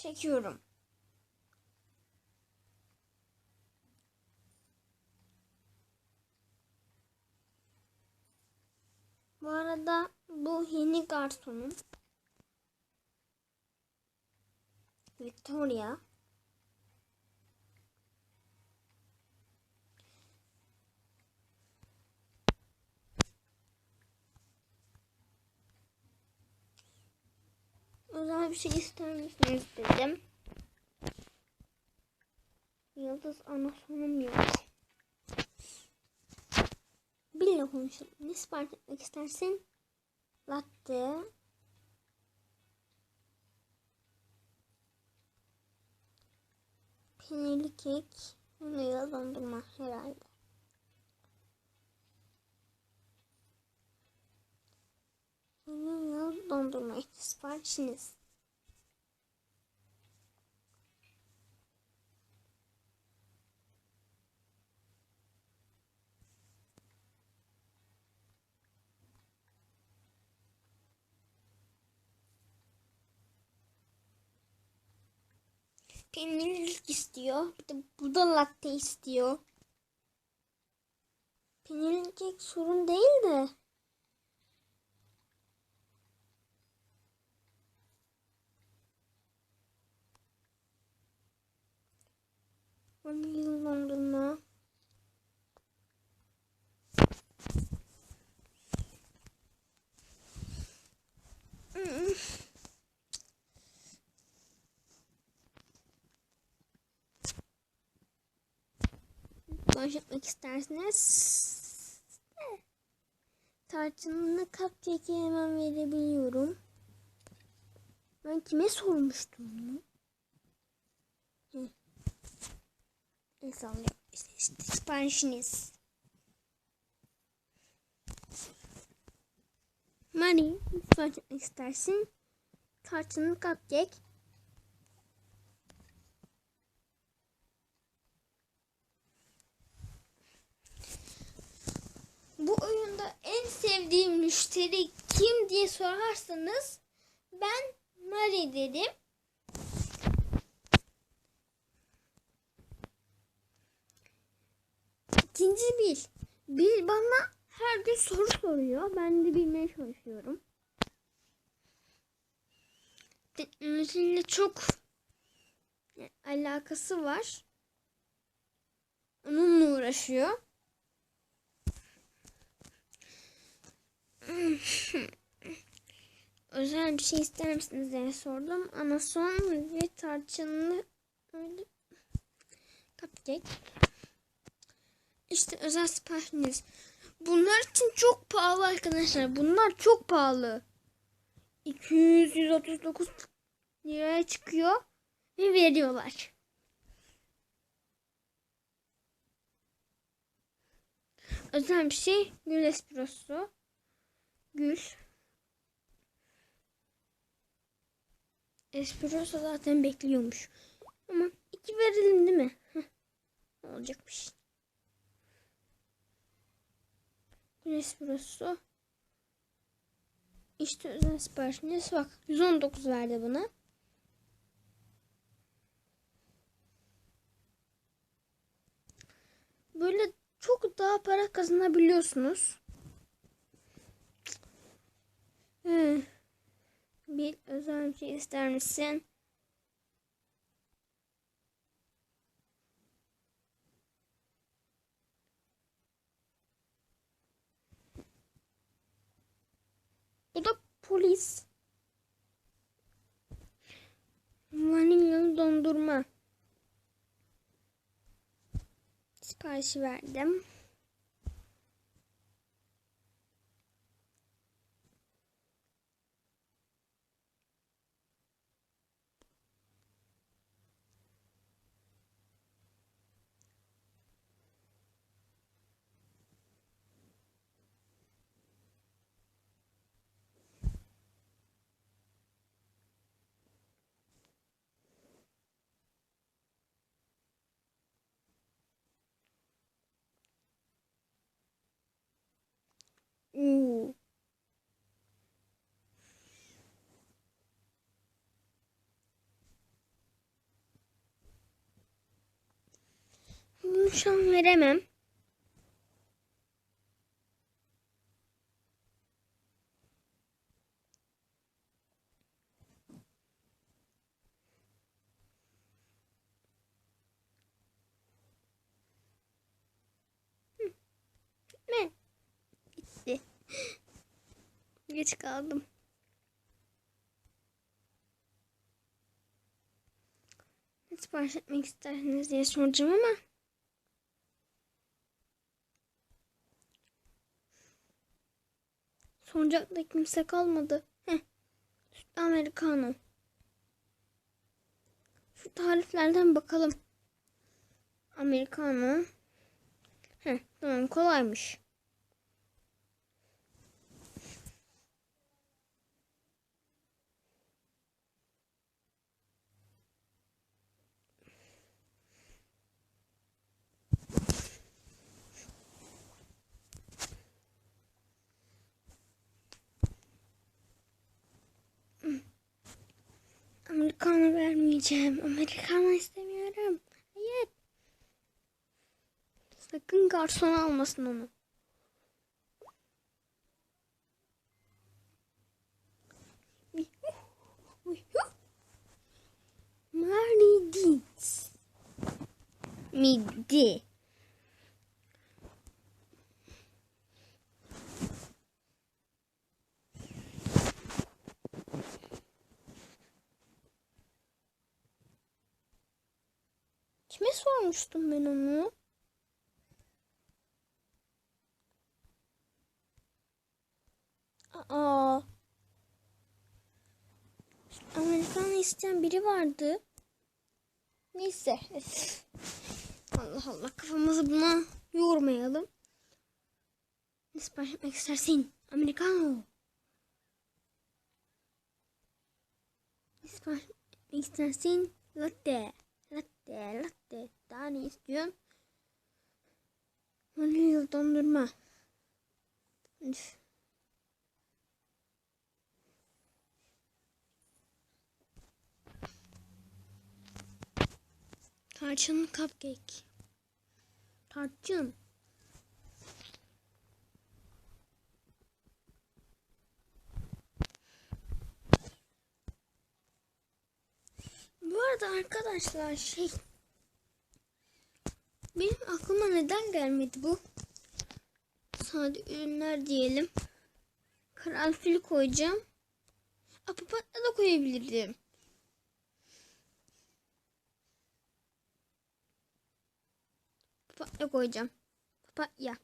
çekiyorum. Bu arada bu yeni garsonum. Victoria. Özel bir şey ister misiniz dedim. Yıldız ana sonum yok. Bille konuşalım. Ne sipariş etmek istersin? Latte. Peynirli kek. Vanilya dondurma herhalde. Vanilya dondurma siparişiniz. Peynirlik istiyor. Bir de bu da latte istiyor. Peynirli kek sorun değil de. Dondurma. Mm. Konuşmak isterseniz tarçınlı cupcake'i hemen verebiliyorum. Ben kime sormuştum bunu? Sallıyor. İşte, işte siparişiniz. Mari, sipariş istersin. Tarçınlı cupcake. Bu oyunda en sevdiğim müşteri kim diye sorarsanız ben Mari dedim. İkinci Bil. Bil bana her gün soru soruyor. Ben de bilmeye çalışıyorum. Teknolojiyle çok alakası var. Onunla uğraşıyor. Özel bir şey ister misiniz diye sordum. Anason ve tarçınlı cupcake. İşte özel siparişiniz. Bunlar için çok pahalı arkadaşlar. Bunlar çok pahalı. 200-139 liraya çıkıyor ve veriyorlar. Özel bir şey gül espresso. Gül. Espresso zaten bekliyormuş. Ama iki verelim değil mi? Heh. Olacakmış. Gül espresso. İşte özel siparişiniz. Bak 119 verdi buna. Böyle çok daha para kazanabiliyorsunuz. Bir özel bir şey ister misin? Bu da polis. Vanilyalı dondurma. Siparişi verdim. Oo. Şu an veremem. Geç kaldım. Ne sipariş etmek istersiniz diye soracağım ama soracak kimse kalmadı. Heh. Sütlü Americano. Şu tariflerden bakalım. Americano. Heh, tamam kolaymış. Americano vermeyeceğim. Americano istemiyorum. Hayır. Sakın garson almasın onu. Maridis. Midi. Kime sormuştum ben onu? Aa. Amerikanı isteyen biri vardı. Neyse. Allah Allah kafamızı buna yormayalım. Ne sipariş etmek istersin? Americano. Ne sipariş etmek istersin? Latte. Latte, latte. Daha ne istiyorsun? Vanilya dondurma. Üf. Tarçın cupcake. Tarçın. Bu arada arkadaşlar şey benim aklıma neden gelmedi bu? Sade ürünler diyelim. Karanfil koyacağım. Aa, papatya da koyabilirdim. Papatya koyacağım. Papatya.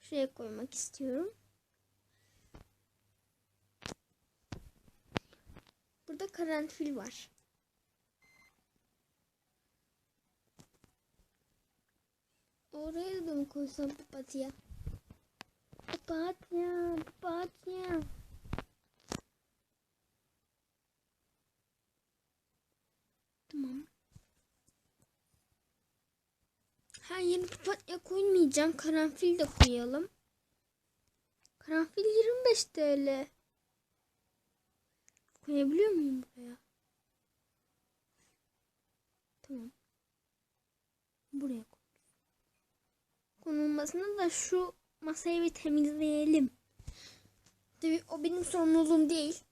Şuraya koymak istiyorum. Burada karanfil var. Oraya da mı koysam papatya? Papatya, papatya. Tamam. Her yeni papatya koymayacağım. Karanfil de koyalım. Karanfil 25 TL. Koyabiliyor muyum buraya? Tamam. Buraya. Konulmasını da şu masayı bir temizleyelim. Tabii o benim sorumluluğum değil.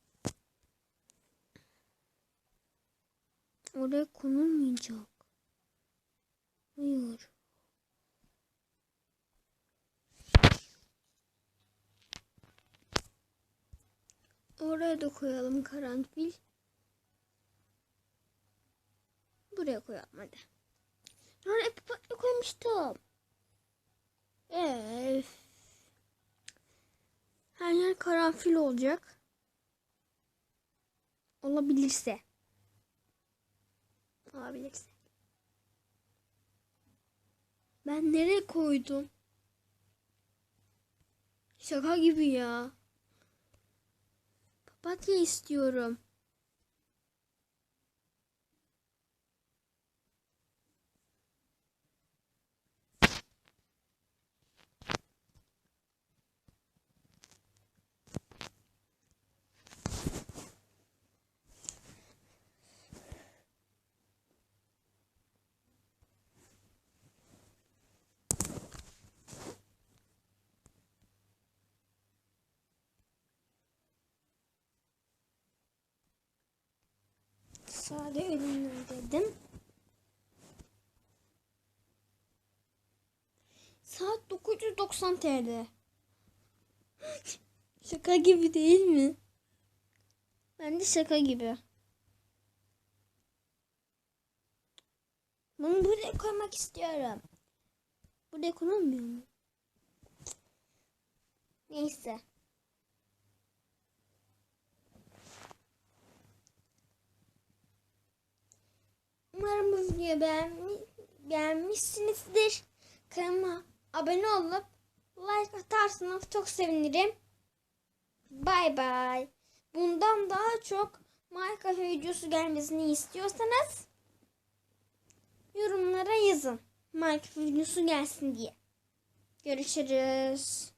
Oraya konulmayacak. Hayır. Oraya da koyalım karanfil. Buraya koyalım hadi. Oraya koymuştum. Öf. Her yer karanfil olacak. Olabilirse. Olabilirse. Ben nereye koydum? Şaka gibi ya. Papatya istiyorum. Sade ürünler dedim. Saat 990 TL. Şaka gibi değil mi? Bence şaka gibi. Bunu buraya koymak istiyorum. Buraya konulmuyor mu? Neyse. Umarım bu videoyu beğenmi beğenmişsinizdir. Kanalıma abone olup like atarsanız çok sevinirim. Bay bay. Bundan daha çok Minecraft videosu gelmesini istiyorsanız yorumlara yazın. Minecraft videosu gelsin diye. Görüşürüz.